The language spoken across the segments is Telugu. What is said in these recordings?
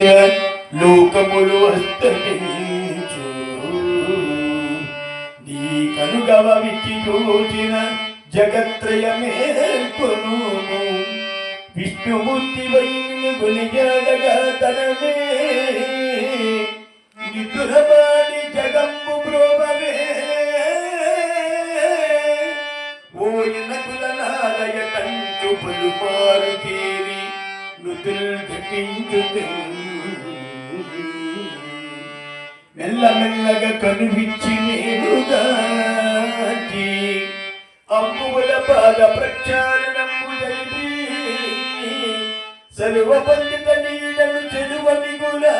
లోకములు హస్తమించు నీ కనుగవ విచ్చి చూచిన జగత్రయమే విష్ణుమూర్తి వైని గునిజాడగా తనమే. నిదురబాడి జగంబు బ్రోవే ఓయన కులనాలయ కంచు పలుమారు తీరి నుతుల్ ఘటించు మెల్లమెల్లగా కనిపించి నేను దాటి అమ్ముల పాద ప్రక్షాళనము జరిపి సర్వ పండిత నీడను చెరువని కూడా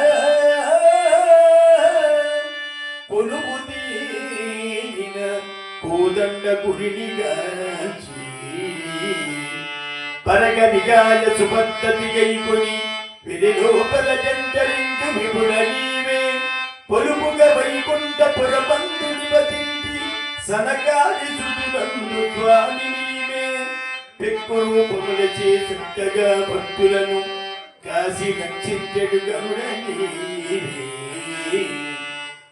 కొలువు తీరిన కోదండ గురినిగాచి పరగదిగాయ సుపద్ధతి గైకొని విధిలోపల జంటరించు విపుల నీవే పురమందు నివసించి సనకాది సుతులందు స్వామి నీవే. పెక్కు చేసక్కగా భక్తులను కాశీ రక్షించడు గరుడ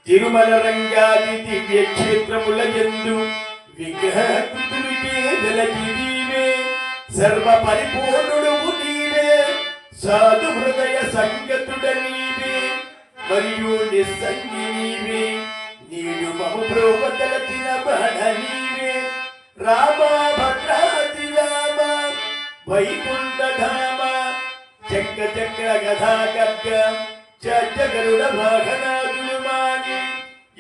తిరుమల రంగాది దివ్య క్షేత్రముల ఎందు విగ్రహకృతులు చేదలకి నీవే. సర్వ పరిపూర్ణుడు నీవే. సాధు హృదయ సంగతుడ నీవే. మరియు నిస్సంగి నీవే. నీడు మము ప్రోవతలచిన బడ నీవే. రామ భద్రాది రామ వైకుంఠ ధామ చక్ర చక్ర గధా ఖడ్గ చగరుడ భాగనాథులు మాని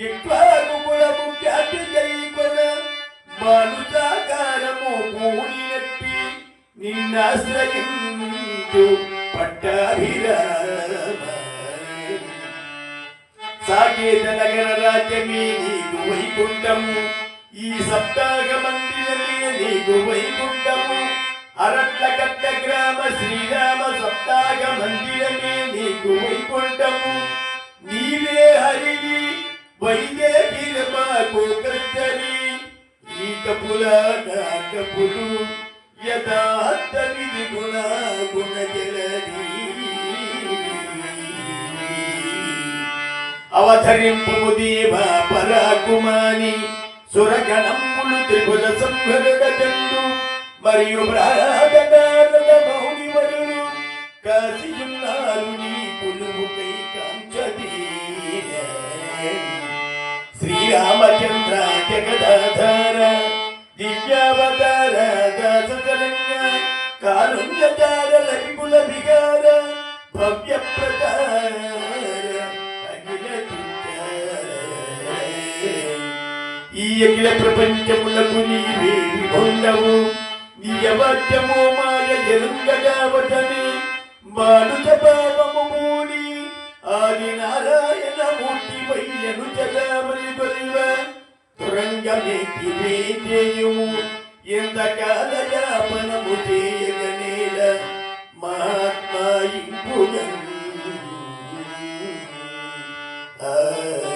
ఇక్వాకు కులము ఖ్యాతి కైకొన మానుసాకారము పూనినట్టి నిన్నాశ్రయించు పట్టాభిరామ. సాకేత నగర రాజ్యమే నీకు వైకుంఠము. ఈ సప్తాగ మందిరమే నీకు వైకుంఠము. అరట్ల కట్ట గ్రామ శ్రీరామ సప్తాగ మందిరమే నీకు వైకుంఠము. నీవే హరివి వైదేహి రమాకు కత్తరి. ఈ కపుల నా కపులు యథార్థ విధి గుణ గుణ అవతరింపు దేవ పరాకుమాని సురగణములు త్రిభుజ సంహరణ చందు మరియు ప్రారాధనారద మౌని వరులు కాశీయున్నారు నీ పులుముకై కాంచదీర శ్రీరామచంద్ర జగదాధార దివ్యావతార దాసకరణ్య కారుణ్యచార లవిపుల విగార భవ్య ഈ അഖില പ്രപഞ്ചമുള്ള കുരിവേലി കൊണ്ടവും. നിയവാറ്റവുമായ എരുങ്കടാവതനെ വാടുതഭാവമൂടി ആദിനാരായണ മൂർത്തി പയ്യനു ചലാമലി പതിവ തുറങ്കമേക്ക് വേദ്യയുമു എന്ത കാലയാപനമു ചെയ്യകനേല. മഹാത്മായും പുനൻ Ah